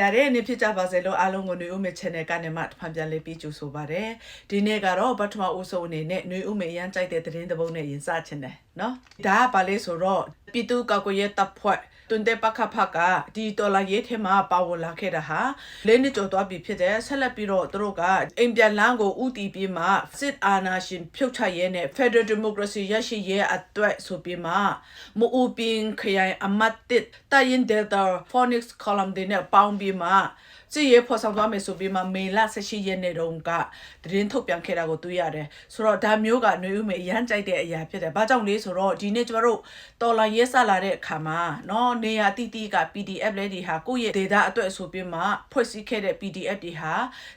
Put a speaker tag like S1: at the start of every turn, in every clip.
S1: ရတဲ့နေ့ဖြစ်ကြပါစေလို့အားလုံးကိုຫນွေဦးမေ channel ကနေမှတဖန်ပြန်လေးပြီးကြိုဆိုပါရစေဒီနေ့ကတော့ပထမဦးဆုံးအနေနဲ့ຫນွေဦးမေရမ်းကြိုက်တဲ့သတင်းတစ်ပုဒ်နဲ့ရင်စချင်တယ်နော်ဒါကပါလေဆိုတော့ပြည်သူ့ကောက်ကွယ်ရေးတပ်ဖွဲ့ တွန်တဲ့ပခဖကဒီတော်လာရေးထဲမှာပါဝင်လာခဲ့တာဟာလေးနှစ်ကျော်သွားပြီဖြစ်တဲ့ဆက်လက်ပြီးတော့သူတို့ကအိမ်ပြန်လန်းကိုဥတီပြီးမှစစ်အာဏာရှင်ဖြုတ်ချရဲနဲ့ Federal Democracy ရရှိရဲအတွက်ဆိုပြီးမှမူပင်ခရိုင်အမတ်တစ်တရင်ဒယ်တာ Phoenix column တွေနဲ့ပေါင်းပြီးမှ စစ်ရေးဖော်ဆောင်သွားမယ်ဆိုပြီးမှမေလ18ရက်နေ့တုန်းကသတင်းထုတ်ပြန်ခဲ့တာကိုတွေ့ရတယ်ဆိုတော့ဒါမျိုးကຫນွေဦးမေအရန်ကြိုက်တဲ့အရာဖြစ်တယ်ဘာကြောင့်လဲဆိုတော့ဒီနေ့ကျမတို့တော်လာရေးဆက်လာတဲ့အခါမှာเนาะနေရာတိတိက PDF လေးတွေဟာကိုယ့်ရဲ့ data အတွက်ဆိုပြီးမှဖွဲ့စည်းခဲ့တဲ့ PDF တွေဟာ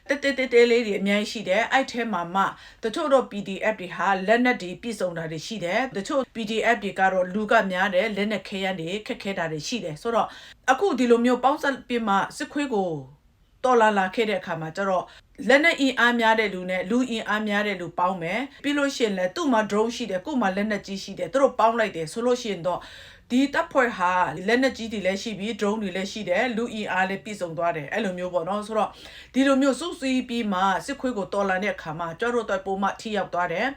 S1: တက်တက်တက်တက်လေးတွေအများကြီးရှိတယ်အဲ့ထဲမှာမှတချို့တော့ PDF တွေဟာလက်နက်တွေပြည့်စုံတာတွေရှိတယ်တချို့ PDF တွေကတော့လူကများတယ်လက်နက်ခဲရန်တွေခက်ခဲတာတွေရှိတယ်ဆိုတော့အခုဒီလိုမျိုးပေါင်းစပ်ပြီးမှစစ်ခွေးကို တော်လာလာခဲ့တဲ့အခါမှာကျတော့လက်နဲ့အင်အားများတဲ့လူနဲ့လူအင်အားများတဲ့လူပေါင်းမယ်ပြီးလို့ရှိရင်လည်းသူ့မှာ drone ရှိတယ်ကို့မှာလက်နက်ကြီးရှိတယ်သူတို့ပေါင်းလိုက်တယ်ဆိုလို့ရှိရင်တော့ ဒီတပ်ဖွဲ့ဟာလက်နက်ကြီးတွေလည်းရှိပြီး drone တွေလည်းရှိတယ်လူအင်အားလည်းပြည့်စုံသွားတယ်အဲ့လိုမျိုးပေါ့နော်ဆိုတော့ဒီလိုမျိုးစုစည်းပြီးမှစစ်ခွေးကိုတော်လာတဲ့အခါမှာကြွတို့တော့ပုံမှထိရောက်သွားတယ်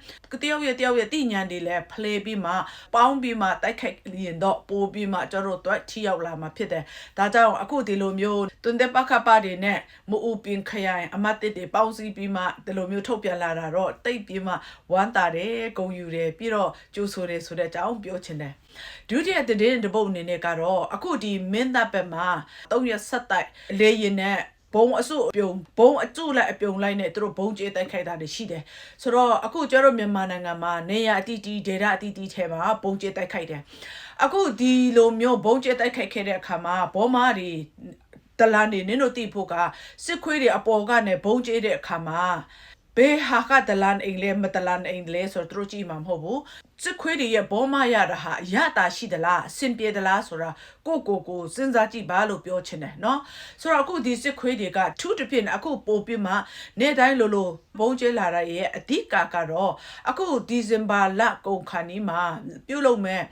S1: တယောက်ရဲ့တယောက်ရဲ့တိညာဏ်တွေလည်းဖလှယ်ပြီးမှပေါင်းပြီးမှတိုက်ခိုက်ရင်တော့ပိုးပြီးမှကြွတို့တော့ထိရောက်လာမှာဖြစ်တယ်ဒါကြောင့်အခုဒီလိုမျိုးတွန်တဲ့ပခပါတွေနဲ့မူအပင်ခရိုင်အမတ်တစ်တွေပေါင်းစည်းပြီးမှဒီလိုမျိုးထုတ်ပြန်လာတာတော့တိတ်ပြီးမှဝမ်းသာတယ်ဂုဏ်ယူတယ်ပြီးတော့ကြိုးဆိုတယ်ဆိုတဲ့အကြောင်းပြောချင်တယ် ဒုတိယတည်တဲ့ဘုတ်အနေနဲ့ကတော့အခုဒီမင်းတပ်ဘက်မှာ၃ရက်ဆက်တိုက်လေရင်နဲ့ဘုံအစုအပြုံဘုံအကျုလိုက်အပြုံလိုက်နဲ့သူတို့ဘုံကျေးတိုက်ခိုက်တာတွေရှိတယ်ဆိုတော့အခုကျတော့မြန်မာနိုင်ငံမှာနေရအတီးတီဒေတာအတီးတီထဲမှာဘုံကျေးတိုက်ခိုက်တယ်အခုဒီလိုမျိုးဘုံကျေးတိုက်ခိုက်ခဲ့တဲ့အခါမှာဘောမာတွေတလန်နေနင်းတို့တိဖို့ကစစ်ခွေးတွေအပေါ်ကနေဘုံကျေးတဲ့အခါမှာဘယ်ဟာကတလန်အိမ်လဲမတလန်အိမ်လဲဆိုတော့သူတို့ကြည့်မှာမဟုတ်ဘူးစစ်ခွေးတွေရဲ့ဘောမရတာဟာရတာရှိသလားအဆင်ပြေသလားဆိုတာကိုကိုကိုစဉ်းစားကြည့်ပါလို့ပြောချင်တယ်เนาะဆိုတော့အခုဒီစစ်ခွေးတွေကထူးတစ်ဖြစ်အခုပို့ပြမှနေ့တိုင်းလိုလိုဘုံကျဲလာတဲ့ရဲ့အဓိကကတော့အခုဒီဇင်ဘာလကုန်ခါနီးမှာပြုတ်လုံးမဲ့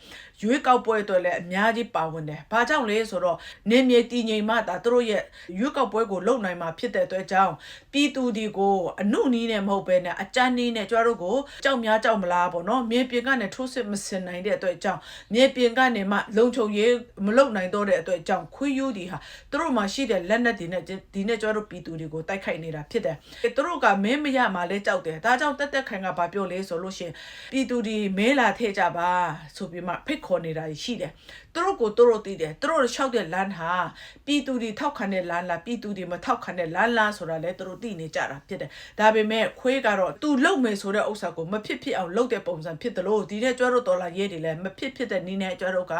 S1: ရွေးကောက်ပွဲအတွက်လည်းအများကြီးပါဝင်တယ်။ဘာကြောင့်လဲဆိုတော့နေမြေတည်ငြိမ်မှဒါသူတို့ရဲ့ရွေးကောက်ပွဲကိုလုပ်နိုင်မှာဖြစ်တဲ့အတွက်ကြောင့်ပြည်သူတွေကိုအနုနီးနဲ့မဟုတ်ဘဲနဲ့အကြမ်းနီးနဲ့ကြွားတို့ကိုကြောက်များကြောက်မလားပေါ့နော်။မြေပြင်က နေထိုးစစ်မစင်နိုင်တဲ့အတွက်ကြောင့်မြေပြင်ကနေမှလုံခြုံရေးမလုပ်နိုင်တော့တဲ့အတွက်ကြောင့်ခွေးယူဒီဟာသူတို့မှာရှိတဲ့လက်နက်တွေနဲ့ဒီနဲ့ကြွားတို့ပြည်သူတွေကိုတိုက်ခိုက်နေတာဖြစ်တယ်။သူတို့ကမင်းမရမှာလဲကြောက်တယ်။ဒါကြောင့်တက်တက်ခိုင်ကဘာပြောလဲဆိုလို့ရှိရင်ပြည်သူတွေမဲလာထည့်ကြပါဆိုပြီးမှဖိတ်ခေါ်နေတာရှိတယ်။သူတို့ကိုသူတို့သိတယ်။သူတို့လျှောက်တဲ့လမ်းဟာပြည်သူတွေထောက်ခံတဲ့လမ်းလားပြည်သူတွေမထောက်ခံတဲ့လမ်းလားဆိုတာလဲသူတို့သိနေကြတာဖြစ်တယ်။ဒါပေမဲ့ခွေးကတော့သူလုံမယ်ဆိုတဲ့ဥစ္စာကိုမဖြစ်ဖြစ်အောင်လုပ်တဲ့ပုံစံဖြစ်တယ်လို့ဒီတဲ့ကျွဲတို့တော်လာရေးတွေလဲမဖြစ်ဖြစ်တဲ့နည်းနဲ့ကျွဲတို့က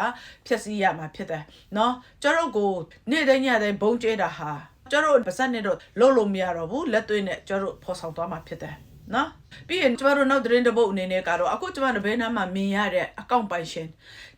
S1: ဖြည့်ဆည်းရမှာဖြစ်တယ်။နော်ကျွဲတို့ကိုနေ့တိုင်းညတိုင်းဘုံကျဲတာဟာကျွဲတို့ပါစက်နဲ့တော့လုံးလို့မရတော့ဘူးလက်သွေးနဲ့ကျွဲတို့ဖော်ဆောင်သွားမှာဖြစ်တယ်။နော် ပြီးရင်ကျမတို့နောက်သတင်းတစ်ပုဒ်အနေနဲ့ကတော့အခုကျမတို့ဘယ်နှမှာမြင်ရတဲ့အကောင့်ပိုင်ရှင်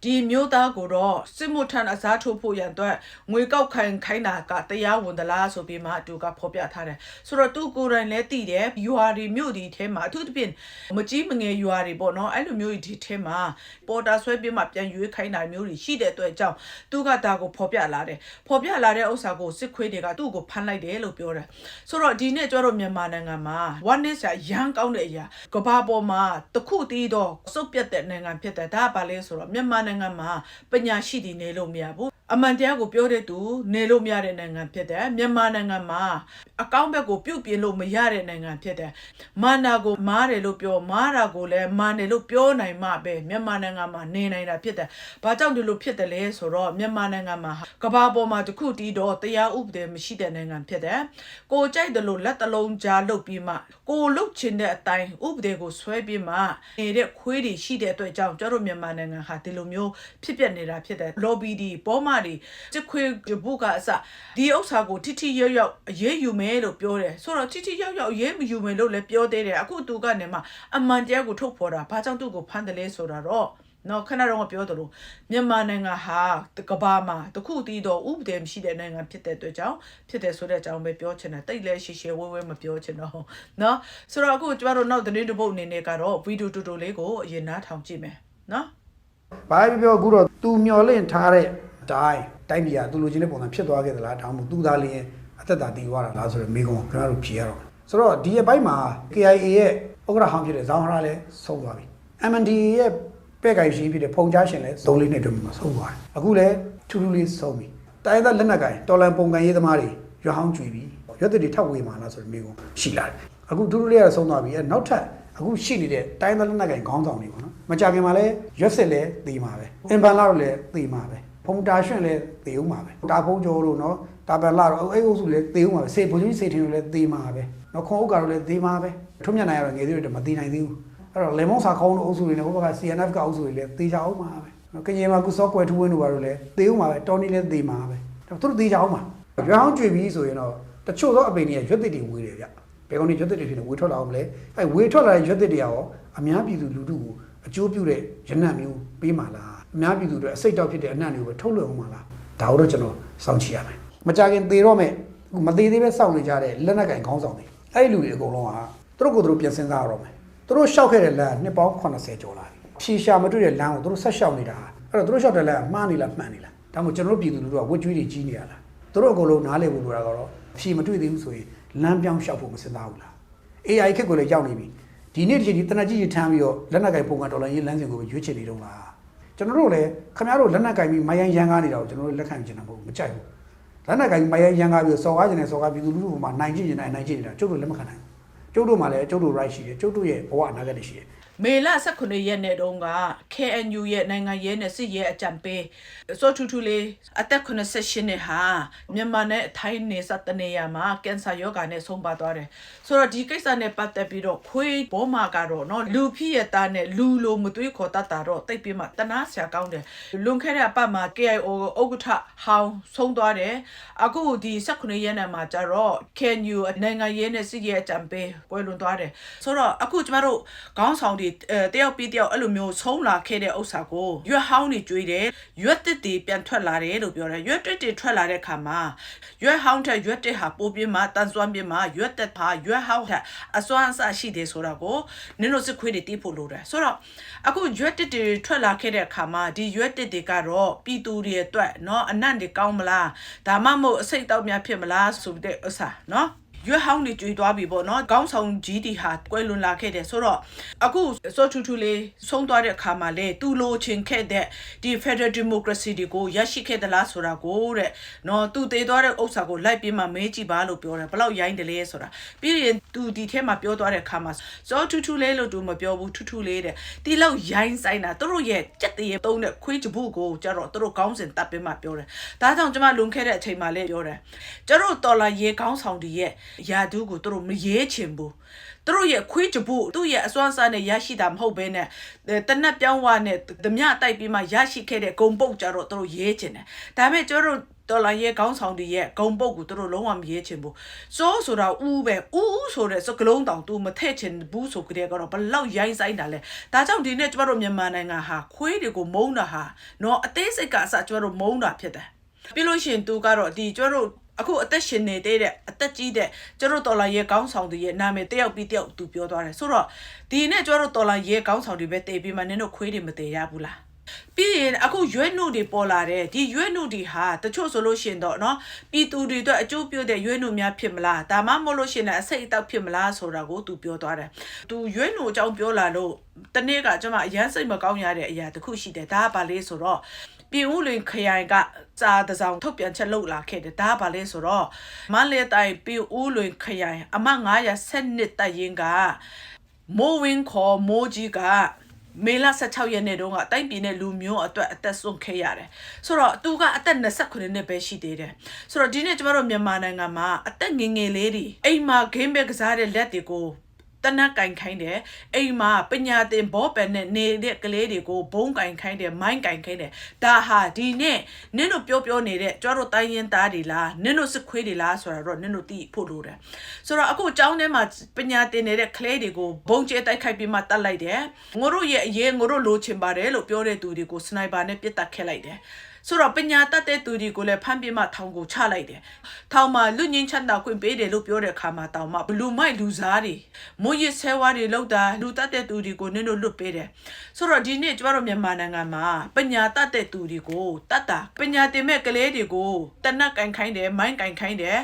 S1: ဒီမျိုးသားကိုတော့စစ်မှုထမ်းအစားထိုးဖို့ရန်အတွက်ငွေကောက်ခိုင်ခိုင်းတာကတရားဝင်သလားဆိုပြီးမှအတူကဖော်ပြထားတယ်ဆိုတော့သူကိုယ်တိုင်လည်းသိတယ်ယူဟာဒီမြို့ဒီထဲမှာအထူးသဖြင့်မကြီးမငယ်ယူဟာဒီပေါ့နော်အဲ့လိုမျိုးဒီထဲမှာပေါ်တာဆွဲပြီးမှပြန်ရွေးခိုင်းတာမျိုးတွေရှိတဲ့အတွက်ကြောင့်သူကဒါကိုဖော်ပြလာတယ်ဖော်ပြလာတဲ့ဥစ္စာကိုစစ်ခွေးတွေကသူ့ကိုဖမ်းလိုက်တယ်လို့ပြောတယ်ဆိုတော့ဒီနေ့ကျတော့မြန်မာနိုင်ငံမှာ one day ဆာရန်ကောင်းတဲ့အရာကဘာပေါ်မှာတခုတည်းတော့စုပ်ပြတ်တဲ့နိုင်ငံဖြစ်တယ်ဒါကဘာလဲဆိုတော့မြန်မာနိုင်ငံမှာပညာရှိတွေနေလို့မရဘူး အမှန်တရားကိုပြောတဲ့သူနေလို့မရတဲ့နိုင်ငံဖြစ်တယ်မြန်မာနိုင်ငံမှာအကောင့်ဘက်ကိုပြုတ်ပြင်းလို့မရတဲ့နိုင်ငံဖြစ်တယ်မာနာကိုမားတယ်လို့ပြောမားတာကိုလည်းမာတယ်လို့ပြောနိုင်မှပဲမြန်မာနိုင်ငံမှာနေနိုင်တာဖြစ်တယ်ဘာကြောင့်ဒီလိုဖြစ်တယ်လဲဆိုတော့မြန်မာနိုင်ငံမှာကဘာပေါ်မှာတခုတည်းတော့တရားဥပဒေမရှိတဲ့နိုင်ငံဖြစ်တယ်ကိုကြိုက်တယ်လို့လက်တလုံးကြားလုပ်ပြီးမှကိုလုတ်ချင်တဲ့အတိုင်းဥပဒေကိုဆွဲပြီးမှနေတဲ့ခွေးတွေရှိတဲ့အတွက်ကြောင့်ကျတို့မြန်မာနိုင်ငံဟာဒီလိုမျိုးဖြစ်ပျက်နေတာဖြစ်တယ် lobby ဒီပေါ်မှာတွေစစ်ခွေးဘုကအစဒီဥစ္စာကိုထိထိရောက်ရောက်အရေးယူမယ်လို့ပြောတယ်ဆိုတော့ထိထိရောက်ရောက်အရေးမယူမယ်လို့လည်းပြောသေးတယ်အခုသူကနေမှအမှန်တရားကိုထုတ်ဖော်တာဘာကြောင့်သူ့ကိုဖမ်းတယ်လဲဆိုတာတော့နော်ခဏတော့ပြောသလိုမြန်မာနိုင်ငံဟာကဘာမှာတခုတည်းတော့ဥပဒေမရှိတဲ့နိုင်ငံဖြစ်တဲ့အတွက်ကြောင့်ဖြစ်တယ်ဆိုတဲ့အကြောင်းပဲပြောချင်တယ်တိတ်လဲရှည်ရှည်ဝဲဝဲမပြောချင်တော့နော်ဆိုတော့အခုကျမတို့နောက်သတင်းတစ်ပုဒ်အနေနဲ့ကတော့ဗီဒီယိုတူတူလေးကိုအရင်နားထောင်ကြည့်မယ်နော်
S2: ဘာပဲပြောအခုတော့သူမျောလင့်ထားတဲ့အ တိုင်းတိုင်းပြည်ကသူလိုချင်တဲ့ပုံစံဖြစ်သွားခဲ့သလားဒါမှမဟုတ်သူသားလေးရဲ့အသက်တာတည်သွားတာလားဆိုတော့မိကုံခင်ဗျားတို့ဖြေရတော့မယ်ဆိုတော့ဒီအပိုင်းမှာ KIA ရဲ့ဥက္ကဋ္ဌဟောင်းဖြစ်တဲ့ဇောင်းဟရာလည်းဆုံးသွားပြီ MND ရဲ့ပဲ့ကိုင်ရှင်ဖြစ်တဲ့ဖုန်ကြားရှင်လည်းသုံးလေးနှစ်တွင်းမှာဆုံးသွားတယ်အခုလည်းထူးထူးလေးဆုံးပြီတိုင်းသားလက်နက်ကိုင်တော်လန်ပုံကန်ရေးသမားတွေရွာဟောင်းကြွေပြီရွက်တွေထပ်ဝေးမှာလားဆိုတော့မိကုံရှိလာတယ်အခုထူးထူးလေးကဆုံးသွားပြီအဲနောက်ထပ်အခုရှိနေတဲ့တိုင်းသားလက်နက်ကိုင်ခေါင်းဆောင်တွေပေါ့နော်မကြခင်မှာလည်းရွက်စစ်လည်းသေမှာပဲအင်ပန်လာတော့လည်းသေမှာပဲ ဖုန်တာရှင်လည်းသေဦးမှာပဲတာဖုံးကျော်တို့နော်တာပန်လာတော့အဲ့အုပ်စုလည်းသေဦးမှာပဲစေဘုံကြီးစေထင်တို့လည်းသေမှာပဲနော်ခွန်ဥက္ကတော့လည်းသေမှာပဲထွတ်မြတ်နိုင်ရတော့ငယ်သေးတွေမသေနိုင်သေးဘူးအဲ့တော့လေမုံစာခေါင်းတို့အုပ်စုတွေနဲ့ဟိုဘက်က CNF ကအုပ်စုတွေလည်းသေချအောင်မှာပဲနော်ကရင်မှာကုစောကွယ်ထူးဝင်းတို့ဘာလို့လဲသေဦးမှာပဲတော်နီလည်းသေမှာပဲဒါသူတို့သေချအောင်မှာရွောင်းကြွေပြီးဆိုရင်တော့တချို့သောအပိန်တွေကရွက်တစ်တွေဝေးတယ်ဗျဘယ်ကောင်တွေရွက်တစ်တွေဖြစ်နေဝေးထွက်လာအောင်မလဲအဲဝေးထွက်လာတဲ့ရွက်တစ်တွေရောအများပြည်သူလူထုကိုအကျိုးပြုတဲ့ရနံ့မျိုးပေးမှာလား အများပြည်သူတွေအစိတ်တောက်ဖြစ်တဲ့အနံ့တွေကိုပဲထုတ်လွှင့်အောင်မှာလားဒါတို့ကျွန်တော်စောင့်ကြည့်ရမယ်မကြခင်သေတော့မဲ့အခုမသေးသေးပဲစောင့်နေကြတဲ့လက်နက်ကင်ခေါင်းဆောင်တွေအဲ့ဒီလူတွေအကုန်လုံးဟာသူတို့ကိုယ်သူတို့ပြန်စဉ်းစားရတော့မယ်သူတို့ရှောက်ခဲ့တဲ့လမ်းနှစ်ပေါင်း80ကျော်လာပြီဖြီရှာမတွေ့တဲ့လမ်းကိုသူတို့ဆက်ရှောက်နေတာအဲ့တော့သူတို့ရှောက်တဲ့လမ်းကမှားနေလားမှန်နေလားဒါမှမဟုတ်ကျွန်တော်တို့ပြည်သူလူထုကဝတ်ကြွေးတွေကြီးနေရလားသူတို့အကုန်လုံးနားလည်ဖို့လိုတာကတော့ဖြီမတွေ့သေးဘူးဆိုရင်လမ်းပြောင်းရှောက်ဖို့မစဉ်းစားဘူးလား AI ခက်ကိုလည်းရောက်နေပြီဒီနေ့ဒီချိန်ဒီတနက်ကြီးရထမ်းပြီးတော့လက်နက်ကင်ပုံကဒေါ်လာရေးလမ်းစဉ်ကိုပဲရွေးချယ်နေတော့လား ကျွန်တော်တို့လည်းခင်ဗျားတို့လက်နက်ကင်ပြီးမယန်ရန်ကားနေတာကိုကျွန်တော်တို့လက်ခံကြည့်နေတာမဟုတ်ဘူးမကြိုက်ဘူးလက်နက်ကင်ပြီးမယန်ရန်ကားပြီးတော့စော်ကားကျင်နေစော်ကားပြည်သူလူထုမှာနိုင်ကြည့်နေတာနိုင်ကြည့်နေတာကျုပ်တို့လက်မခံနိုင်ဘူးကျုပ်တို့မှာလည်းကျုပ်တို့ right ရှိတယ်ကျုပ်တို့ရဲ့ဘဝအနာဂတ်တွေရှိတယ်
S1: မေလ18ရက်နေ့တုန်းက KNU ရဲ့နိုင်ငံရေးနဲ့စစ်ရေးအကြံပေးစောထူးထူးလေးအသက်88နှစ်ဟာမြန်မာနဲ့အထိုင်းနေစတနေရာမှာကင်ဆာရောဂါနဲ့ဆုံးပါသွားတယ်။ဆိုတော့ဒီကိစ္စနဲ့ပတ်သက်ပြီးတော့ခွေးဘောမာကတော့နော်လူဖြစ်ရတာနဲ့လူလိုမသွေးခေါ်တတ်တာတော့တိတ်ပြီးမှတနာဆရာကောင်းတယ်။လွန်ခဲ့တဲ့အပတ်မှာ KIO ဥက္ကဋ္ဌဟောင်းဆုံးသွားတယ်။အခုဒီ18ရက်နေ့မှာကျတော့ KNU နိုင်ငံရေးနဲ့စစ်ရေးအကြံပေးကွယ်လွန်သွားတယ်။ဆိုတော့အခုကျမတို့ခေါင်းဆောင်တွအဲတယောက်ပြီးတယောက်အဲ့လိုမျိုးဆုံးလာခဲ့တဲ့ဥစ္စာကိုရွက်ဟောင်းတွေကျွေးတယ်ရွက်တစ်တွေပြန်ထွက်လာတယ်လို့ပြောတယ်ရွက်တစ်တွေထွက်လာတဲ့ခါမှာရွက်ဟောင်းထက်ရွက်တစ်ဟာပိုပြင်းမှတန်ဆွမ်းပြင်းမှရွက်တစ်ဟာရွက်ဟောင်းထက်အစွမ်းအစရှိတယ်ဆိုတာကိုနင်တို့စစ်ခွေးတွေတီးဖို့လိုတယ်ဆိုတော့အခုရွက်တစ်တွေထွက်လာခဲ့တဲ့ခါမှာဒီရွက်တစ်တွေကတော့ပြည်သူတွေအတွက်เนาะအနံ့တွေကောင်းမလားဒါမှမဟုတ်အစိတ်တောက်များဖြစ်မလားဆိုတဲ့ဥစ္စာเนาะ ရွက်ဟောင်းတွေကျွေးသွားပြီပေါ့နော်ခေါင်းဆောင်ကြီးတီဟာကွဲလွန်လာခဲ့တယ်ဆိုတော့အခုစောထူးထူးလေးဆုံးသွားတဲ့အခါမှာလေသူလိုချင်ခဲ့တဲ့ဒီ Federal Democracy တွေကိုရရှိခဲ့သလားဆိုတာကိုတဲ့နော်သူသေးသွားတဲ့ဥစ္စာကိုလိုက်ပြီးမှမေးကြည့်ပါလို့ပြောတယ်ဘယ်လောက်ရိုင်းတယ်လဲဆိုတာပြီးရင်သူဒီထဲမှာပြောသွားတဲ့အခါမှာစောထူးထူးလေးလို့သူမပြောဘူးထူးထူးလေးတဲ့ဒီလောက်ရိုင်းဆိုင်တာသူတို့ရဲ့ကြက်တရေတုံးတဲ့ခွေးကြဘူးကိုကြတော့သူတို့ခေါင်းစဉ်တပ်ပြီးမှပြောတယ်ဒါကြောင့်ကျွန်မလွန်ခဲ့တဲ့အချိန်မှာလည်းပြောတယ်ကျတို့တော်လာရေခေါင်းဆောင်တွေရဲ့ယာဒူးကိုသူတို့မရေးချင်ဘူးသူတို့ရဲ့ခွေးကြဘူးသူ့ရဲ့အစွမ်းစားနဲ့ရရှိတာမဟုတ်ဘဲနဲ့တနက်ပြောင်းဝနဲ့ဓမြတိုက်ပြီးမှရရှိခဲ့တဲ့ဂုံပုတ်ကြတော့သူတို့ရေးချင်တယ်ဒါပေမဲ့ကျတို့တော်လာရဲ့ခေါင်းဆောင်တွေရဲ့ဂုံပုတ်ကိုသူတို့လုံးဝမရေးချင်ဘူးစိုးဆိုတာဦးပဲဦးဦးဆိုတဲ့စကလုံးတောင်သူမထည့်ချင်ဘူးဆိုကြတဲ့ကတော့ဘလောက်ရိုင်းဆိုင်တာလဲဒါကြောင့်ဒီနေ့ကျမတို့မြန်မာနိုင်ငံဟာခွေးတွေကိုမုန်းတာဟာနော်အသေးစိတ်ကအစကျမတို့မုန်းတာဖြစ်တယ်ပြီးလို့ရှိရင်သူကတော့ဒီကျမတို့ အခုအသက်ရှင်နေတဲ့အသက်ကြီးတဲ့ကျတို့တော်လာရဲကောင်းဆောင်တွေရဲ့နာမည်တယောက်ပြီးတယောက်သူပြောသွားတယ်ဆိုတော့ဒီနေ့ကျတို့တော်လာရဲကောင်းဆောင်တွေပဲတည်ပြီးမှနင်တို့ခွေးတွေမတည်ရဘူးလားပြီးရင်အခုရွက်နှုတ်တွေပေါ်လာတယ်ဒီရွက်နှုတ်တွေဟာတချို့ဆိုလို့ရှိရင်တော့เนาะပြည်သူတွေအတွက်အကျိုးပြုတဲ့ရွက်နှုတ်များဖြစ်မလားဒါမှမဟုတ်လို့ရှိရင်လည်းအစိတ်အတောက်ဖြစ်မလားဆိုတာကိုသူပြောသွားတယ်သူရွက်နှုတ်အကြောင်းပြောလာလို့တနေ့ကကျွန်မအရန်စိတ်မကောင်းရတဲ့အရာတစ်ခုရှိတယ်ဒါကဘာလဲဆိုတော့ ပြည်ဦးလွင်ခရိုင်ကစာတစောင်ထုတ်ပြန်ချက်လုပ်လာခဲ့တယ်ဒါကဘာလဲဆိုတော့မန္တလေးတိုင်းပြည်ဦးလွင်ခရိုင်အမတ်912တပ်ရင်းကမိုးဝင်းခေါ်မိုးကြီးကမေလ16ရက်နေ့တုန်းကတိုင်းပြည်နဲ့လူမျိုးအတွက်အသက်ဆုံးခဲ့ရတယ်ဆိုတော့သူကအသက်29နှစ်ပဲရှိသေးတယ်ဆိုတော့ဒီနေ့ကျမတို့မြန်မာနိုင်ငံမှာအသက်ငယ်ငယ်လေးတွေအိမ်မှာဂိမ်းပဲကစားတဲ့လက်တွေကို တနက်ကင်ခိုင်းတယ်အိမ်မှာပညာသင်ဘောပယ်နဲ့နေတဲ့ကလေးတွေကိုဘုံကင်ခိုင်းတယ်မိုင်းကင်ခိုင်းတယ်ဒါဟာဒီနေ့နင့်တို့ပြောပြောနေတဲ့ကြွားတို့တိုင်းရင်သားတွေလားနင့်တို့စစ်ခွေးတွေလားဆိုတာတော့နင့်တို့သိဖို့လိုတယ်ဆိုတော့အခုအကြောင်းထဲမှာပညာသင်နေတဲ့ကလေးတွေကိုဘုံကျဲတိုက်ခိုက်ပြီးမှတတ်လိုက်တယ်ငိုတို့ရဲ့အရေးငိုတို့လိုချင်ပါတယ်လို့ပြောတဲ့သူတွေကိုစနိုက်ပါနဲ့ပစ်တက်ခဲ့လိုက်တယ် ဆိုတော့ပညာတတ်တဲ့သူတွေကိုလည်းဖမ်းပြမထောင်ကိုချလိုက်တယ်ထောင်မှာလူငင်းချမ်းသာခွင့်ပေးတယ်လို့ပြောတဲ့အခါမှာတောင်မှဘလူမိုက်လူစားတွေမွေးရဆဲဝါးတွေလောက်တာလူတတ်တဲ့သူတွေကိုနင်းတို့လွတ်ပေးတယ်ဆိုတော့ဒီနေ့ကျမတို့မြန်မာနိုင်ငံမှာပညာတတ်တဲ့သူတွေကိုတတ်တာပညာတင်မဲ့ကလေးတွေကိုတနက်ကင်ခိုင်းတယ်မိုင်းကင်ခိုင်းတယ်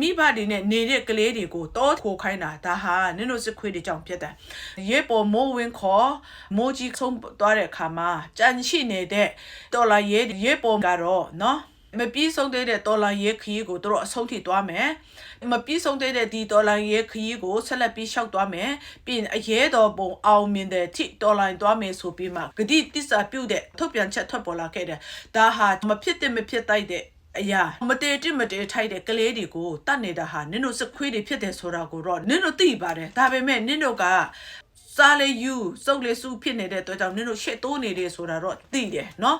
S1: မိဘတွေနဲ့နေတဲ့ကလေးတွေကိုတောခိုခိုင်းတာဒါဟာနင်းတို့စစ်ခွေးတွေကြောင့်ဖြစ်တယ်ရေပေါ်မိုးဝင်းခေါ်မိုးကြီးဆုံးသွားတဲ့အခါမှာကြံရှိနေတဲ့တော်လာရဲရေပေါ်ကတော့နော်မပြီးဆုံးသေးတဲ့တော်လာရဲခီးကိုတို့အဆုံးထိသွားမယ်မပြီးဆုံးသေးတဲ့ဒီတော်လာရဲခီးကိုဆက်လက်ပြီးရှောက်သွားမယ်ပြီးရင်အရေးတော်ပုံအောင်မြင်တဲ့ထိတော်လိုင်းသွားမယ်ဆိုပြီးမှဂတိတစ္ဆာပြုတ်တဲ့ထုတ်ပြန်ချက်ထွက်ပေါ်လာခဲ့တယ်ဒါဟာမဖြစ်တဲ့မဖြစ်တိုက်တဲ့အရာမတေတိမတေထိုက်တဲ့ကလေးတွေကိုတတ်နေတာဟာနင်တို့စခွေးတွေဖြစ်တယ်ဆိုတာကိုတော့နင်တို့သိပါတယ်ဒါပေမဲ့နင်တို့ကစားလေယူစုပ်လေစုဖြစ်နေတဲ့အတွက်ကြောင့်နင်တို့ရှေ့တိုးနေတယ်ဆိုတာတော့သိတယ်နော်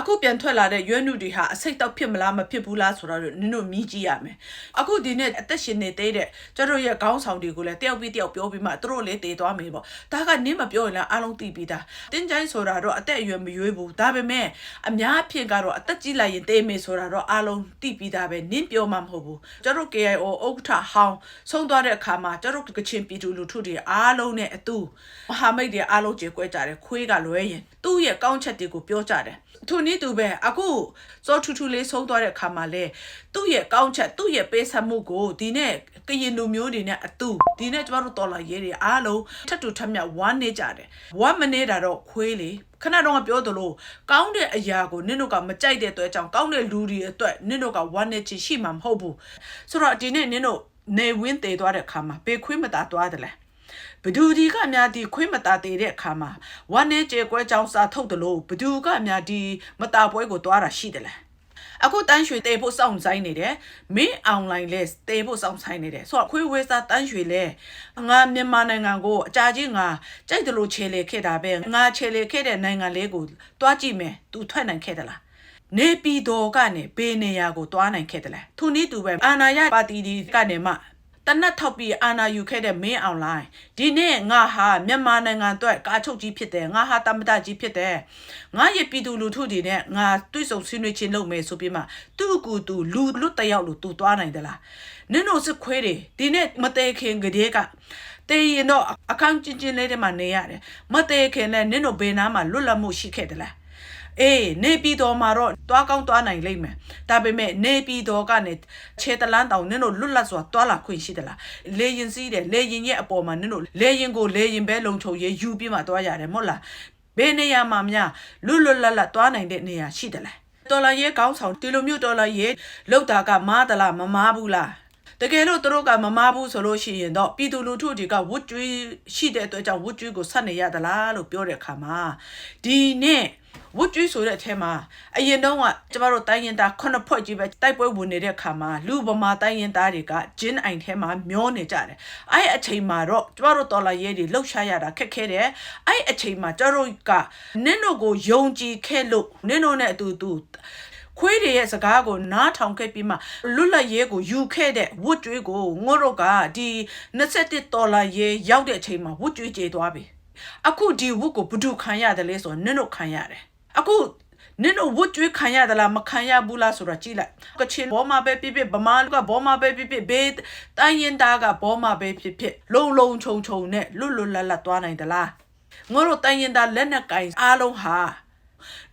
S1: အခုပြန်ထွက်လာတဲ့ရွက်နုတွေဟာအစိတ်တောက်ဖြစ်မလားမဖြစ်ဘူးလားဆိုတော့နင်တို့မြည်ကြည့်ရမယ်အခုဒီနေ့အသက်ရှင်နေသေးတဲ့ကျတို့ရဲ့ခေါင်းဆောင်တွေကိုလည်းတယောက်ပြီးတယောက်ပြောပြီးမှသူတို့လည်းတည်သွားမယ်ပေါ့ဒါကနင်းမပြောရင်လည်းအားလုံးသိပြီးသားတင်းချိုင်းဆိုတာတော့အသက်အရွယ်မရွေးဘူးဒါပေမဲ့အများအဖြစ်ကတော့အသက်ကြီးလိုက်ရင်တေးမယ်ဆိုတာတော့အားလုံးသိပြီးသားပဲနင်းပြောမှမဟုတ်ဘူးကျတို့ KIO ဥက္ကဋ္ဌဟောင်းဆုံးသွားတဲ့အခါမှာကျတို့ကချင်ပြည်သူလူထုတွေအားလုံးနဲ့အတူမဟာမိတ်တွေအားလုံးကြေကွဲကြတယ်ခွေးကလွဲရင်သူ့ရဲ့ကောင်းချက်တွေကိုပြောကြတယ်သူနည်းသူပဲအခုစောထူးထူးလေးဆုံးသွားတဲ့အခါမှာလေသူ့ရဲ့ကောင်းချက်သူ့ရဲ့ပေးဆက်မှုကိုဒီနဲ့ကရင်လူမျိုးတွေနဲ့အတူဒီနဲ့ကျမတို့တော်လာရေးတွေအားလုံးထပ်တူထပ်မြတ်ဝမ်းနေကြတယ်ဝမ်းမနေတာတော့ခွေးလေခဏတော့ပြောသလိုကောင်းတဲ့အရာကိုနင့်တို့ကမကြိုက်တဲ့အတွက်ကြောင့်ကောင်းတဲ့လူတွေအတွက်နင့်တို့ကဝမ်းနေချင်ရှိမှာမဟုတ်ဘူးဆိုတော့ဒီနေ့နင့်တို့နေဝင်းတည်သွားတဲ့အခါမှာပေခွေးမတာသွားတယ်လေ ဘဒူဒီကများဒီခွေးမတာတည်တဲ့အခါမှာဝမ်းနေကြေကွဲကြောင်းစာထုတ်တယ်လို့ဘဒူကများဒီမတာပွဲကိုသွားတာရှိတယ်လေအခုတန်းရွှေတေဖို့စောင့်ဆိုင်နေတယ်မင်းအွန်လိုင်းလဲတေဖို့စောင့်ဆိုင်နေတယ်ဆိုတော့ခွေးဝဲစားတန်းရွှေလဲငါမြန်မာနိုင်ငံကိုအကြာကြီးငါကြိုက်တယ်လို့ခြေလေခဲ့တာပဲငါခြေလေခဲ့တဲ့နိုင်ငံလေးကိုတွားကြည့်မယ်သူထွက်နိုင်ခဲ့သလားနေပြည်တော်ကနေဘေးနေရာကိုတွားနိုင်ခဲ့တယ်လေသူနည်းသူပဲအာနာယပါတီဒီကနေမှ တနတ်ထောက်ပြီးအာနာယူခဲ့တဲ့မင်းအွန်လိုင်းဒီနေ့ငါဟာမြန်မာနိုင်ငံအတွက်ကာချုပ်ကြီးဖြစ်တယ်ငါဟာတမတကြီးဖြစ်တယ်ငါရဲ့ပြည်သူလူထုတွေနဲ့ငါတွေ့ဆုံဆွေးနွေးခြင်းလုပ်မယ်ဆိုပြီးမှသူ့ကူသူလူလွတ်တယောက်လို့သူသွားနိုင်သလားနင်တို့စစ်ခွေးတွေဒီနေ့မတဲခင်ကလေးကတေးရင်တော့အခန်းချင်းချင်းလေးတွေမှာနေရတယ်မတဲခင်လည်းနင်တို့ဘေးနားမှာလွတ်လပ်မှုရှိခဲ့တယ်လား အေးနေပြည်တော်မှာတော့တွားကောင်းတွားနိုင်လိမ့်မယ်ဒါပေမဲ့နေပြည်တော်ကနေခြေတလန်းတောင်နင်းတို့လွတ်လပ်စွာတွားလာခွင့်ရှိသလားလေရင်စီးတယ်လေရင်ရဲ့အပေါ်မှာနင်းတို့လေရင်ကိုလေရင်ပဲလုံချုံရေးယူပြီးမှတွားရတယ်မဟုတ်လားဘယ်နေရာမှာများလွတ်လွတ်လပ်လပ်တွားနိုင်တဲ့နေရာရှိတယ်လားဒေါ်လာရဲကောင်းဆောင်တီလိုမျိုးဒေါ်လာရဲလောက်တာကမားသလားမမားဘူးလားတကယ်လို့သူတို့ကမမားဘူးဆိုလို့ရှိရင်တော့ပြည်သူလူထုတွေကဝတ်ကြွေးရှိတဲ့အတွက်ကြောင့်ဝတ်ကြွေးကိုဆက်နေရသလားလို့ပြောတဲ့အခါမှာဒီနေ့ ဝတ်ကြွေးဆိုတဲ့အထက်မှာအရင်တော့ကကျမတို့တိုင်းရင်သားခုနှစ်ဖွဲ့ကြီးပဲတိုက်ပွဲဝင်နေတဲ့အခါမှာလူဗမာတိုင်းရင်သားတွေကဂျင်းအိုင်ထဲမှာမျောနေကြတယ်အဲ့အချိန်မှာတော့ကျမတို့တော်လာရဲတွေလှုပ်ရှားရတာခက်ခဲတယ်အဲ့အချိန်မှာကျမတို့ကနင့်တို့ကိုယုံကြည်ခဲ့လို့နင့်တို့နဲ့အတူတူခွေးတွေရဲ့စကားကိုနားထောင်ခဲ့ပြီးမှလွတ်လပ်ရေးကိုယူခဲ့တဲ့ဝတ်ကြွေးကိုငို့တို့ကဒီ21ဒေါ်လာရေးရောက်တဲ့အချိန်မှာဝတ်ကြွေးကျေသွားပြီ အခုဒီဝတ်ကိုဘယ်သူခံရတယ်လဲဆိုတော့နင့်တို့ခံရတယ်အခုနင်တို့ဝတ်ကြွေးခံရသလားမခံရဘူးလားဆိုတော့ကြည့်လိုက်ကချင်ဘောမှာပဲပြပြဗမာလူကဘောမှာပဲပြပြဘေးတိုင်းရင်သားကဘောမှာပဲဖြစ်ဖြစ်လုံလုံခြုံခြုံနဲ့လွတ်လွတ်လပ်လပ်သွားနိုင်သလားငါတို့တိုင်းရင်သားလက်နက်ကင်အားလုံးဟာ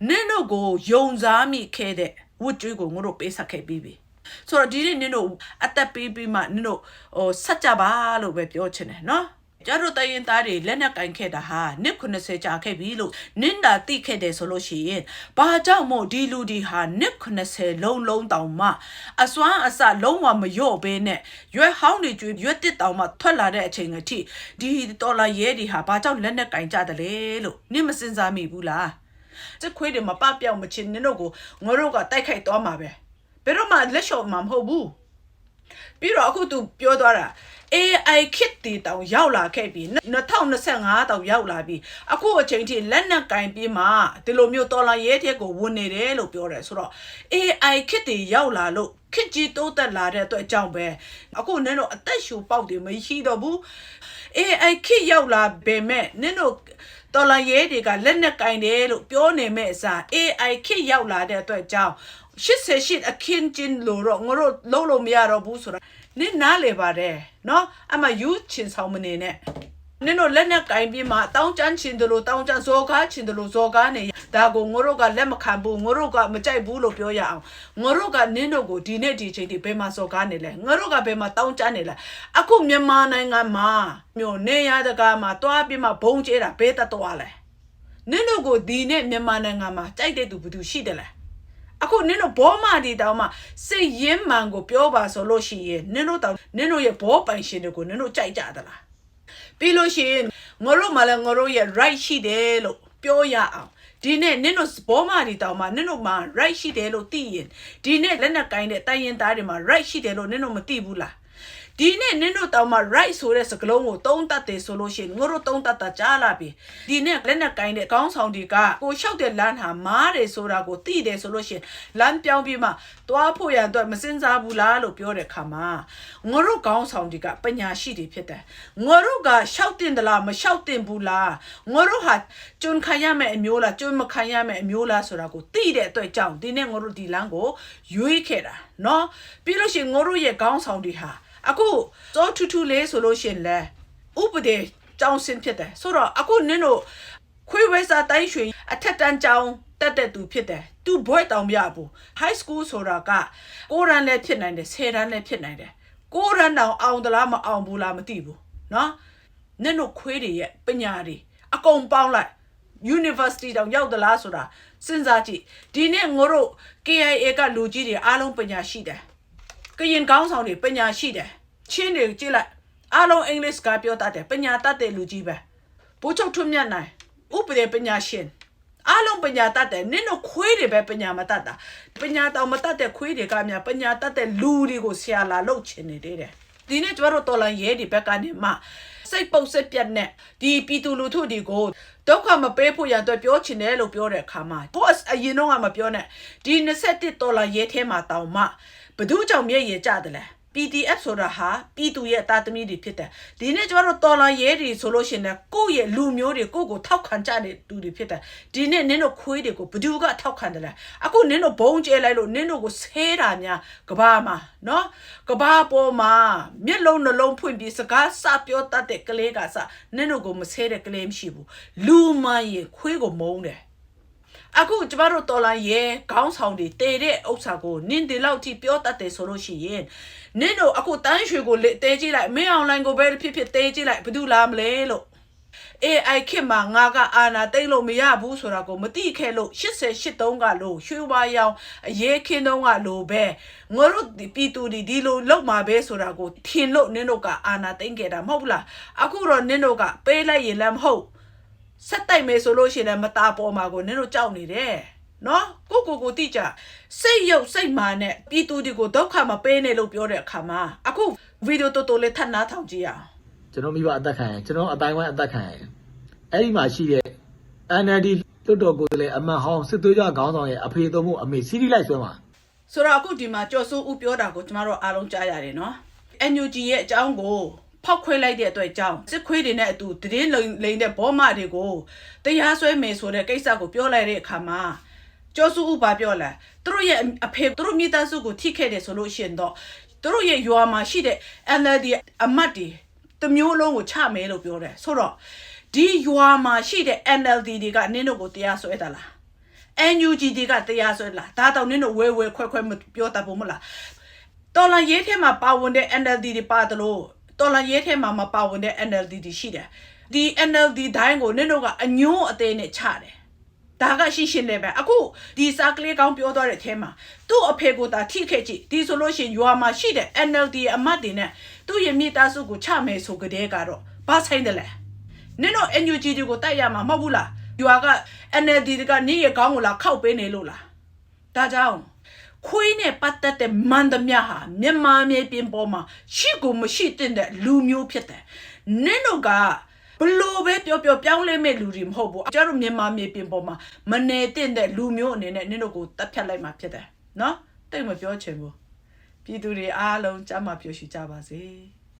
S1: နင်တို့ကိုယုံစားမိခဲ့တဲ့ဝတ်ကြွေးကိုငါတို့ပေးဆက်ခဲ့ပြီးပြီဆိုတော့ဒီနေ့နင်တို့အသက်ပေးပြီးမှနင်တို့ဟိုဆက်ကြပါလို့ပဲပြောချင်တယ်နော် ကျတို့တရင်သားတွေလက်နက်ကင်ခဲ့တာဟာနှစ်90ကြာခဲ့ပြီလို့နင်းတာတိခဲ့တယ်ဆိုလို့ရှိရင်ဘာကြောင့်မို့ဒီလူဒီဟာနှစ်90လုံးလုံးတောင်မှအစွမ်းအစလုံးဝမလျော့ဘဲနဲ့ရွက်ဟောင်းတွေကျွေးရွက်တစ်တောင်မှထွက်လာတဲ့အချိန်အထိဒီတော်လာရဲဒီဟာဘာကြောင့်လက်နက်ကင်ကြတယ်လဲလို့နင်းမစင်စားမိဘူးလားစက်ခွေးတွေမပပြောင်မချင်းနင်းတို့ကိုငါတို့ကတိုက်ခိုက်သွားမှာပဲဘယ်တော့မှလက်လျှော့မှာမဟုတ်ဘူးပြီးတော့အခု तू ပြောသွားတာ AI kit တီတောင်ရောက်လာခဲ့ပြီ2025တောင်ရောက်လာပြီအခုအချိန်ထိလက်နက်ကင်ပြီးမှဒီလိုမျိုးတော်လာရဲတဲ့ကိုဝင်နေတယ်လို့ပြောတယ်ဆိုတော့ AI kit တီရောက်လာလို့ခစ်ကြီးတိုးတက်လာတဲ့အတွက်အကြောင်းပဲအခုနင်းတို့အသက်ရှူပေါက်တွေမရှိတော့ဘူး AI kit ရောက်လာပေမဲ့နင်းတို့တော်လန်ရဲတွေကလက်နက်ကင်တယ်လို့ပြောနေမဲ့အစား AI ခစ်ရောက်လာတဲ့အတွက်ကြောင့်88အခင်းချင်းလို့တော့ငါတို့လုံးလို့မရတော့ဘူးဆိုတာ နင်းနားလေပါတယ်နော်အမယူချင်ဆောင်မနေနဲ့နင်တို့လက်နဲ့ကင်ပြီးမှတောင်းချမ်းချင်တယ်လို့တောင်းချမ်းဇော်ကားချင်တယ်လို့ဇော်ကားနေဒါကိုငါတို့ကလက်မခံဘူးငါတို့ကမကြိုက်ဘူးလို့ပြောရအောင်ငါတို့ကနင်းတို့ကိုဒီနေ့ဒီချိန်ထိဘယ်မှာဇော်ကားနေလဲငါတို့ကဘယ်မှာတောင်းချမ်းနေလဲအခုမြန်မာနိုင်ငံမှာမြို့နေရတကားမှာတွားပြီးမှဘုံကျဲတာဘယ်တတ်သွားလဲနင်းတို့ကိုဒီနေ့မြန်မာနိုင်ငံမှာကြိုက်တဲ့သူဘယ်သူရှိတယ်လဲ အခုနင်တို့ဘောမာဒီတောင်မှစိတ်ရင်းမှန်ကိုပြောပါဆိုလို့ရှိရင်နင်တို့တောင်နင်တို့ရဲ့ဘောပိုင်ရှင်တွေကိုနင်တို့ကြိုက်ကြသလားပြီးလို့ရှိရင်ငါတို့မှလည်းငါတို့ရဲ့ right ရှိတယ်လို့ပြောရအောင်ဒီနေ့နင်တို့ဘောမာဒီတောင်မှနင်တို့မှ right ရှိတယ်လို့သိရင်ဒီနေ့လက်နက်ကိုင်းတဲ့တိုင်ရင်သားတွေမှာ right ရှိတယ်လို့နင်တို့မသိဘူးလား ဒီနေ့နင်တို့တောင်မှ right ဆိုတဲ့စကားလုံးကိုသုံးတတ်တယ်ဆိုလို့ရှိရင်ငါတို့သုံးတတ်တာကြားလာပြီဒီနေ့လက်နက်ကိုင်းတဲ့ခေါင်းဆောင်တွေကကိုလျှောက်တဲ့လမ်းဟာမားတယ်ဆိုတာကိုသိတယ်ဆိုလို့ရှိရင်လမ်းပြောင်းပြီးမှသွားဖို့ရန်အတွက်မစင်စားဘူးလားလို့ပြောတဲ့ခါမှာငါတို့ခေါင်းဆောင်တွေကပညာရှိတွေဖြစ်တယ်ငါတို့ကလျှောက်တင်သလားမလျှောက်တင်ဘူးလားငါတို့ဟာကျွန်းခံရမယ့်အမျိုးလားကျွန်းမခံရမယ့်အမျိုးလားဆိုတာကိုသိတဲ့အတွက်ကြောင့်ဒီနေ့ငါတို့ဒီလမ်းကိုရွေးခဲ့တာเนาะပြီးလို့ရှိရင်ငါတို့ရဲ့ခေါင်းဆောင်တွေဟာ အခုစောထူးထူးလေးဆိုလို့ရှိရင်လဲဥပဒေကြောင်းစင်ဖြစ်တယ်ဆိုတော့အခုနင်တို့ခွေးဝဲစာတိုင်းရွှေအထက်တန်းကျောင်းတက်တဲ့သူဖြစ်တယ်သူဘွဲ့တောင်မရဘူး high school ဆိုတာကကိုရန်လည်းဖြစ်နိုင်တယ်ဆယ်တန်းလည်းဖြစ်နိုင်တယ်ကိုရန်တောင်အောင်သလားမအောင်ဘူးလားမသိဘူးเนาะနင်တို့ခွေးတွေရဲ့ပညာတွေအကုန်ပေါင်းလိုက် university တောင်ရောက်သလားဆိုတာစဉ်းစားကြည့်ဒီနေ့ငါတို့ KIA ကလူကြီးတွေအားလုံးပညာရှိတယ် ကရင်ကောင်းဆောင်တွေပညာရှိတယ်ချင်းတွေကြည့်လိုက်အားလုံးအင်္ဂလိပ်စကားပြောတတ်တယ်ပညာတတ်တဲ့လူကြီးပဲဘိုးချုပ်ထွန်းမြတ်နိုင်ဥပဒေပညာရှင်အားလုံးပညာတတ်တယ်နင်တို့ခွေးတွေပဲပညာမတတ်တာပညာတောင်မတတ်တဲ့ခွေးတွေကများပညာတတ်တဲ့လူတွေကိုဆရာလာလုပ်ချင်နေသေးတယ်ဒီနေ့ကျမတို့တော်လန်ရဲဒီဘက်ကနေမှစိတ်ပုတ်စိတ်ပြတ်နဲ့ဒီပြည်သူလူထုတွေကိုဒုက္ခမပေးဖို့ရန်အတွက်ပြောချင်တယ်လို့ပြောတဲ့အခါမှာဘို့အရင်တော့ကမပြောနဲ့ဒီ27ဒေါ်လာရဲထဲမှာတောင်မှ ဘသူကြောင့်မျက်ရည်ကျတယ်လဲ PDF ဆိုတာဟာပြည်သူရဲ့တာသမီတွေဖြစ်တယ်ဒီနေ့ကျမတို့တော်လာရဲတွေဆိုလို့ရှရင်လည်းကိုယ့်ရဲ့လူမျိုးတွေကိုယ့်ကိုထောက်ခံကြတဲ့သူတွေဖြစ်တယ်ဒီနေ့နင်းတို့ခွေးတွေကိုဘသူကထောက်ခံတယ်လဲအခုနင်းတို့ဘုံကျဲလိုက်လို့နင်းတို့ကိုဆဲတာများကဘာမှာနော်ကဘာပေါ်မှာမျက်လုံးနှလုံးဖွင့်ပြီးစကားစပြောတတ်တဲ့ကလေးကစနင်းတို့ကိုမဆဲတဲ့ကလေးမရှိဘူးလူမရင်ခွေးကိုမုန်းတယ် အခုကျမတို့တော်လိုင်းရဲ့ခေါင်းဆောင်တွေတေတဲ့ဥစ္စာကိုနင်းဒီလောက်ထိပြောတတ်တယ်ဆိုလို့ရှိရင်နင်းတို့အခုတန်းရွှေကိုလေတဲကြည့်လိုက်မင်းအွန်လိုင်းကိုပဲဖြစ်ဖြစ်တဲကြည့်လိုက်ဘယ်သူလာမလဲလို့ AI ခေတ်မှာငါကအာနာတိတ်လို့မရဘူးဆိုတာကိုမသိခဲ့လို့88တုံးကလို့ရွှေဝါရောင်အရေးခင်းတုံးကလို့ပဲငါတို့ဒီပြည်သူတွေဒီလိုလောက်မှာပဲဆိုတာကိုထင်လို့နင်းတို့ကအာနာတိတ်ခဲ့တာမဟုတ်ဘူးလားအခုတော့နင်းတို့ကပေးလိုက်ရင်လည်းမဟုတ် ဆက်တိုက်မယ်ဆိုလို့ရှိရင်လည်းမตาပေါ်မှာကိုနင်တို့ကြောက်နေတယ်နော်ကိုကိုကိုတိကြစိတ်ရုပ်စိတ်မာနဲ့ပြည်သူတွေကိုဒုက္ခမပေးနဲ့လို့ပြောတဲ့အခါမှာအခုဗီဒီယိုတော်တော်လေးထပ်နားထောင်ကြည့်ရအောင်
S3: ကျွန်တော်မိဘအသက်ခံရကျွန်တော်အတိုင်းဝိုင်းအသက်ခံရအဲ့ဒီမှာရှိတဲ့ NLD လွတ်တော်ကိုယ်စားလှယ်အမတ်ဟောင်းစစ်သွေးကြခေါင်းဆောင်ရဲ့အဖေတော်မှုအမေစီးရီလိုက်ဆွဲမှာ
S1: ဆိုတော့အခုဒီမှာကျော်စိုးဦးပြောတာကိုကျမတို့အားလုံးကြားရတယ်နော် NUG ရဲ့အကြောင်းကို ဖောက်ခွဲလိုက်တဲ့အတွက်ကြောင့်စစ်ခွေးတွေနဲ့အတူတည်င်းလိန်လိန်တဲ့ဘောမတွေကိုတရားစွဲမယ်ဆိုတဲ့ကိစ္စကိုပြောလိုက်တဲ့အခါမှာကျော်စိုးဦးဘာပြောလဲသူတို့ရဲ့အဖေသူတို့မိသားစုကိုထိခဲ့တယ်ဆိုလို့ရှိရင်တော့သူတို့ရဲ့ရွာမှာရှိတဲ့ NLD အမတ်တွေတစ်မျိုးလုံးကိုချမယ်လို့ပြောတယ်ဆိုတော့ဒီရွာမှာရှိတဲ့ NLD တွေကနင်းတို့ကိုတရားစွဲတာလား NUG တွေကတရားစွဲလားဒါတောင်နင်းတို့ဝဲဝဲခွဲခွဲမပြောတတ်ဘူးမလားတော်လန်ရေးထဲမှာပါဝင်တဲ့ NLD တွေပါတယ်လို့ တော်လန်ရေးထဲမှာမပါဝင်တဲ့ NLD တွေရှိတယ်ဒီ NLD ဒိုင်းကိုနင်းတို့ကအညွန့်အသေးနဲ့ချတယ်ဒါကရှိရှင်းနေပဲအခုဒီစာကလေးကောင်းပြောသွားတဲ့အထဲမှာသူ့အဖေကိုသာထိခဲ့ကြည့်ဒီဆိုလို့ရှိရင်ရွာမှာရှိတဲ့ NLD အမတ်တွေနဲ့သူ့ရဲ့မိသားစုကိုချမယ်ဆိုကြတဲ့ကတော့ဘာဆိုင်တယ်လဲနင်တို့ NUG တွေကိုတိုက်ရမှာမဟုတ်ဘူးလား။ you က NLD တွေကနင့်ရဲ့ခေါင်းကိုလာခောက်ပေးနေလို့လား။ဒါကြောင့် ခွေးနဲ့ပတ်သက်တဲ့မန္တမြဟာမြန်မာမြေပြင်ပေါ်မှာရှိကိုမရှိတဲ့လူမျိုးဖြစ်တယ်။နင်တို့ကဘလို့ပဲပြောပြောပြောင်းလဲမဲ့လူတွေမဟုတ်ဘူး။ကျတို့မြန်မာမြေပြင်ပေါ်မှာမနေတဲ့လူမျိုးအနေနဲ့နင်တို့ကိုတတ်ဖြတ်လိုက်မှာဖြစ်တယ်။နော်။တိတ်မပြောချင်ဘူး။ပြည်သူတွေအားလုံးကြမ်းမှပြောရှိကြပါစေ။